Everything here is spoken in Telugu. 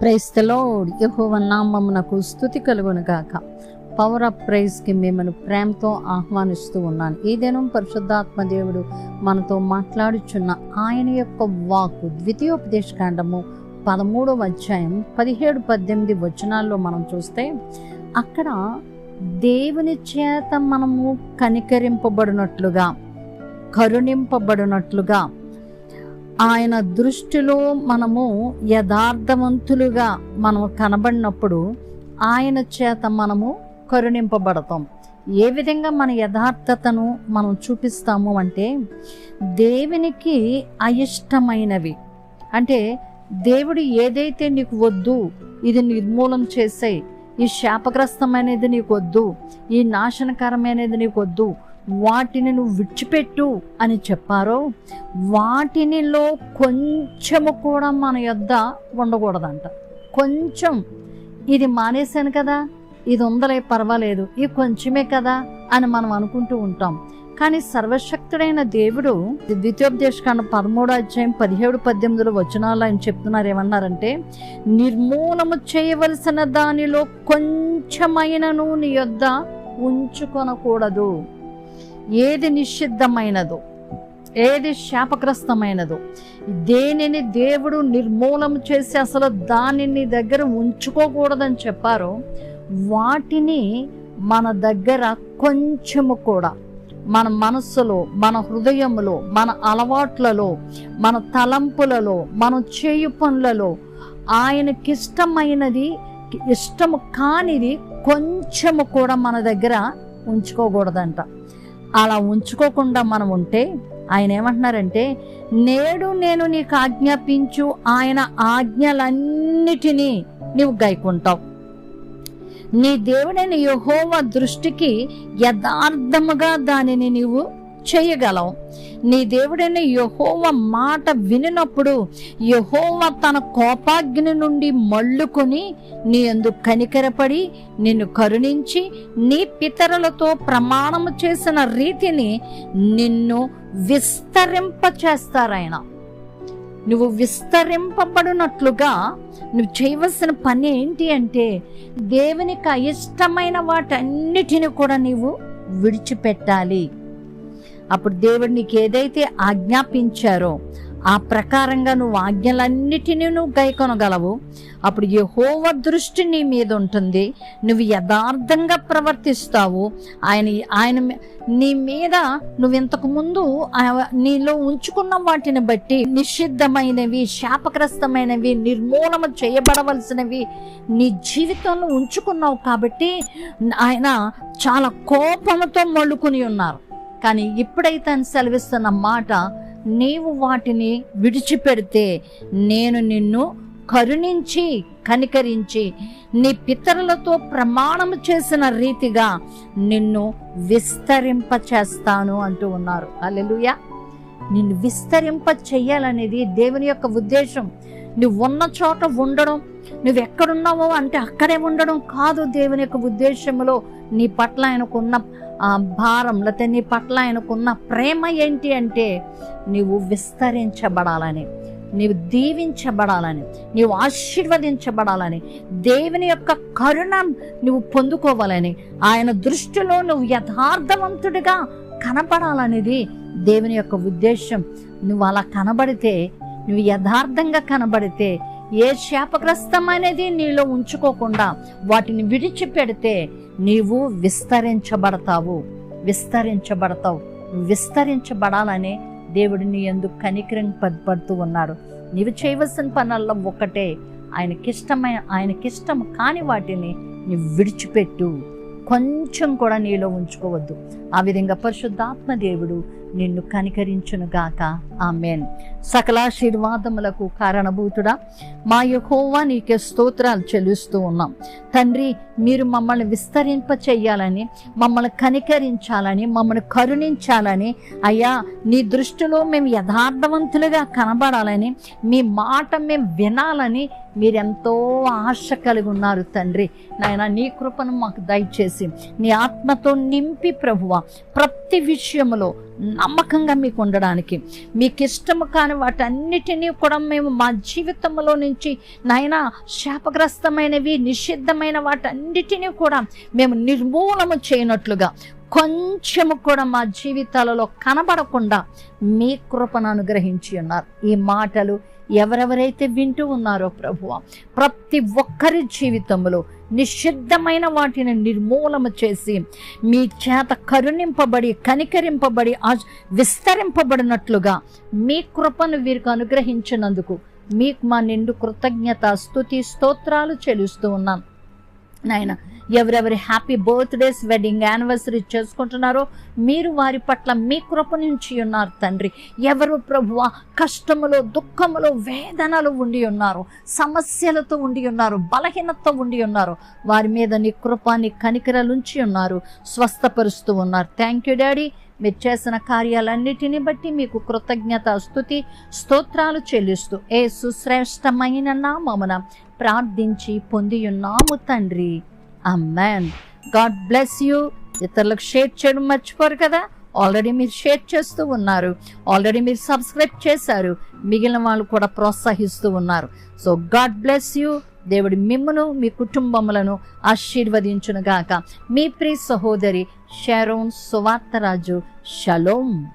ప్రైస్తలో యహోవ నామమునకు స్థుతి కలుగును గాక. పవర్ ఆఫ్ ప్రైజ్కి మిమ్మల్ని ప్రేమతో ఆహ్వానిస్తూ ఉన్నాను. ఈ దినం పరిశుద్ధాత్మ దేవుడు మనతో మాట్లాడుచున్న ఆయన యొక్క వాక్కు ద్వితీయోపదేశకాండము పదమూడవ అధ్యాయం పదిహేడు పద్దెనిమిది వచనాల్లో మనం చూస్తే అక్కడ దేవుని చేత మనము కనికరింపబడినట్లుగా కరుణింపబడినట్లుగా ఆయన దృష్టిలో మనము యథార్థవంతులుగా మనము కనబడినప్పుడు ఆయన చేత మనము కరుణింపబడతాం. ఏ విధంగా మన యథార్థతను మనం చూపిస్తాము అంటే దేవునికి అయిష్టమైనవి. అంటే దేవుడు ఏదైతే నీకు వద్దు ఇది నిర్మూలన చేసే ఈ శాపగ్రస్తమైనది నీకు వద్దు ఈ నాశనకరమైనది నీకు వద్దు వాటిని నువ్వు విడిచిపెట్టు అని చెప్పారో వాటినిలో కొంచెము కూడా మన యొద్ద ఉండకూడదంట. కొంచెం. ఇది మానేశాను కదా. ఇది ఉందలే పర్వాలేదు. ఇది కొంచెమే కదా అని మనం అనుకుంటూ ఉంటాం. కానీ సర్వశక్తుడైన దేవుడు ద్వితీయోపదేశకాండ పదమూడు అధ్యాయం పదిహేడు పద్దెనిమిదిలో వచనాలు ఆయన చెప్తున్నారు ఏమన్నారంటే నిర్మూలము చేయవలసిన దానిలో కొంచెమైనను నీ యొద్ద ఉంచుకొనకూడదు. ఏది నిషిద్ధమైనదో ఏది శాపగ్రస్తమైనదో దేనిని దేవుడు నిర్మూలం చేసి అసలు దానిని దగ్గర ఉంచుకోకూడదని చెప్పారో వాటిని మన దగ్గర కొంచెము కూడా మన మనస్సులో మన హృదయములో మన అలవాట్లలో మన తలంపులలో మనం చేయు పనులలో ఆయనకిష్టమైనది ఇష్టము కానిది కొంచెము కూడా మన దగ్గర ఉంచుకోకూడదంట. అలా ఉంచుకోకుండా మనం ఉంటే ఆయన ఏమంటున్నారంటే నేడు నేను నీకు ఆజ్ఞాపించు ఆయన ఆజ్ఞలన్నిటినీ నీవు గైకుంటావు. నీ దేవుడైన యహోవ దృష్టికి యథార్థముగా దానిని నీవు చేయగలవు నీ దేవుడైన యహోవ మాట వినినప్పుడు యహోవ తన కోపాగ్ని నుండి మళ్ళుకొని నీ అందు కనికరపడి నిన్ను కరుణించి నీ పితరులతో ప్రమాణము చేసిన రీతిని నిన్ను విస్తరింప చేస్తారాయన నువ్వు విస్తరింపబడినట్లుగా నువ్వు చేయవలసిన పని ఏంటి అంటే దేవునికి అయిష్టమైన వాటన్నిటిని కూడా నీవు విడిచిపెట్టాలి. అప్పుడు దేవుడు నీకు ఏదైతే ఆజ్ఞాపించారో ఆ ప్రకారంగా నువ్వు ఆజ్ఞలన్నిటినీ నువ్వు గైకొనగలవు. అప్పుడు యహోవ దృష్టి నీ మీద ఉంటుంది. నువ్వు యథార్థంగా ప్రవర్తిస్తావు. ఆయన ఆయన నీ మీద నువ్వు ఇంతకు ముందు నీలో ఉంచుకున్న వాటిని బట్టి నిషిద్ధమైనవి శాపగ్రస్తమైనవి నిర్మూలన చేయబడవలసినవి నీ జీవితంలో ఉంచుకున్నావు కాబట్టి ఆయన చాలా కోపంతో మళ్ళుకుని ఉన్నారు. కానీ ఇప్పుడైతే అని సెలవిస్తున్న మాట నీవు వాటిని విడిచిపెడితే నేను నిన్ను కరుణించి కనికరించి నీ పితరులతో ప్రమాణం చేసిన రీతిగా నిన్ను విస్తరింప చేస్తాను అంటూ ఉన్నారు. అల్లెలుయ నిన్ను విస్తరింప చెయ్యాలనేది దేవుని యొక్క ఉద్దేశం. నువ్వు ఉన్న చోట ఉండడం నువ్వు ఎక్కడున్నావో అంటే అక్కడే ఉండడం కాదు దేవుని యొక్క ఉద్దేశంలో నీ పట్ల ఆయనకున్న భారం లేకపోతే నీ పట్ల ఆయనకున్న ప్రేమ ఏంటి అంటే నీవు విస్తరించబడాలని నీవు దీవించబడాలని నీవు ఆశీర్వదించబడాలని దేవుని యొక్క కరుణ నువ్వు పొందుకోవాలని ఆయన దృష్టిలో నువ్వు యథార్థవంతుడిగా కనపడాలనేది దేవుని యొక్క ఉద్దేశం. నువ్వు అలా కనబడితే నువ్వు యథార్థంగా కనబడితే ఏ శాపగ్రస్తమైనది నీలో ఉంచుకోకుండా వాటిని విడిచిపెడితే నీవు విస్తరించబడతావు. విస్తరించబడతావు. విస్తరించబడాలనే దేవుడిని ఎందుకు కనికరం పడుతూ ఉన్నాడు. నీవు చేయవలసిన పనుల్లో ఒకటే. ఆయనకిష్టమైన ఆయనకిష్టం కాని వాటిని నీవు విడిచిపెట్టు. కొంచెం కూడా నీలో ఉంచుకోవద్దు. ఆ విధంగా పరిశుద్ధాత్మ దేవుడు నిన్ను కనికరించునుగాక ఆమెన్. సకలాశీర్వాదములకు కారణభూతుడా మా యహోవా నీకే స్తోత్రాలు చెల్లిస్తూ ఉన్నాం. తండ్రి మీరు మమ్మల్ని విస్తరింప చెయ్యాలని మమ్మల్ని కనికరించాలని మమ్మల్ని కరుణించాలని అయ్యా నీ దృష్టిలో మేము యథార్థవంతులుగా కనబడాలని మీ మాట మేము వినాలని మీరెంతో ఆశ కలిగి ఉన్నారు తండ్రి. నాయన నీ కృపను మాకు దయచేసి నీ ఆత్మతో నింపి ప్రభువ ప్రతి ప్రతి విషయంలో నమ్మకంగా మీకు ఉండడానికి మీకు ఇష్టము కాని వాటన్నిటినీ కూడా మేము మా జీవితంలో నుంచి నాయన శాపగ్రస్తమైనవి నిషిద్ధమైన వాటన్నిటినీ కూడా మేము నిర్మూలన చేయనట్లుగా కొంచెము కూడా మా జీవితాలలో కనబడకుండా మీ కృపను అనుగ్రహించి ఉన్నారు. ఈ మాటలు ఎవరెవరైతే వింటూ ఉన్నారో ప్రభువ ప్రతి ఒక్కరి జీవితంలో నిషిద్ధమైన వాటిని నిర్మూలన చేసి మీ చేత కరుణింపబడి కనికరింపబడి ఆ- విస్తరింపబడినట్లుగా మీ కృపను వీరికి అనుగ్రహించినందుకు మీకు మా నిండు కృతజ్ఞత స్తుతి స్తోత్రాలు చెల్లిస్తూ ఉన్నాను నాయన ఎవరెవరి హ్యాపీ బర్త్డేస్ వెడ్డింగ్ యానివర్సరీ చేసుకుంటున్నారో మీరు వారి పట్ల మీ కృప నుంచి ఉన్నారు తండ్రి. ఎవరు ప్రభువ కష్టములో దుఃఖములో వేదనలు ఉండి ఉన్నారు సమస్యలతో ఉండి ఉన్నారు బలహీనతతో ఉండి ఉన్నారు వారి మీద నీ కృపాన్ని కనికరలుంచి ఉన్నారు స్వస్థపరుస్తూ ఉన్నారు. థ్యాంక్ యూ డాడీ మీరు చేసిన కార్యాలన్నిటిని బట్టి మీకు కృతజ్ఞత స్థుతి స్తోత్రాలు చెల్లిస్తూ. ఏ సుశ్రేష్టమైన నామమున ప్రార్థించి పొందియున్నాము తండ్రి. అమ్మాన్ గాడ్ బ్లెస్ యూ ఇతరులకు షేర్ చేయడం మర్చిపోరు కదా? ఆల్రెడీ మీరు షేర్ చేస్తూ ఉన్నారు. ఆల్రెడీ మీరు సబ్స్క్రైబ్ చేశారు. మిగిలిన వాళ్ళు కూడా ప్రోత్సహిస్తూ ఉన్నారు. సో గాడ్ బ్లెస్ యూ దేవుడి మిమ్మను మీ కుటుంబములను ఆశీర్వదించునుగాక. మీ ప్రియ సహోదరి షారోన్ సువార్తరాజు. షలోం